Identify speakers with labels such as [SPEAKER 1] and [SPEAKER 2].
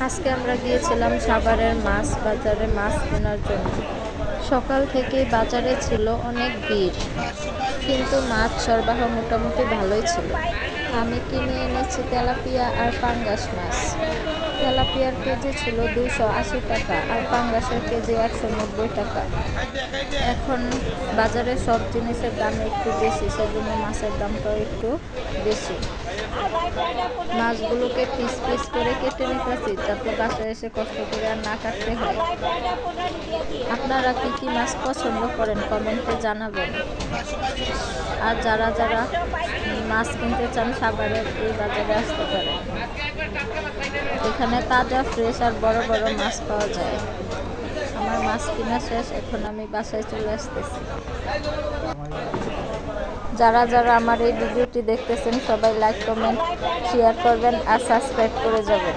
[SPEAKER 1] আজকে আমরা গিয়েছিলাম সাভারের মাছ বাজারে মাছ কেনার জন্য। সকাল থেকে বাজারে ছিল অনেক ভিড়, কিন্তু মাছ সরবরাহ মোটামুটি ভালোই ছিল। আমি কিনে এনেছি তেলাপিয়া আর পাঙ্গাস মাছ। তেলাপিয়ার কেজি ছিল দুশো আশি টাকা আর পাঙ্গাসের কেজি একশো নব্বই টাকা। এখন বাজারে সব জিনিসের দাম একটু বেশি, সেজন্য মাছের দামটাও একটু বেশি। মাছগুলোকে পিস পিস করে কেটে নিতেছি, যাতে বাসায় এসে কষ্ট করে আর না কাটতে হয়। আপনারা কি কি মাছ পছন্দ করেন, কমেন্টে জানাবেন। আর যারা যারা মাছ কিনতে চান সাভারের এই বাজারে আসতে পারেন। এখানে তাজা ফ্রেশ আর বড় বড় মাছ পাওয়া যায়। আমার মাছ কিনা শেষ, এখন আমি বাসায় চলে আসতেছি। যারা যারা আমার এই ভিডিওটি দেখতেছেন, সবাই লাইক কমেন্ট শেয়ার করবেন আর সাবস্ক্রাইব করে যাবেন।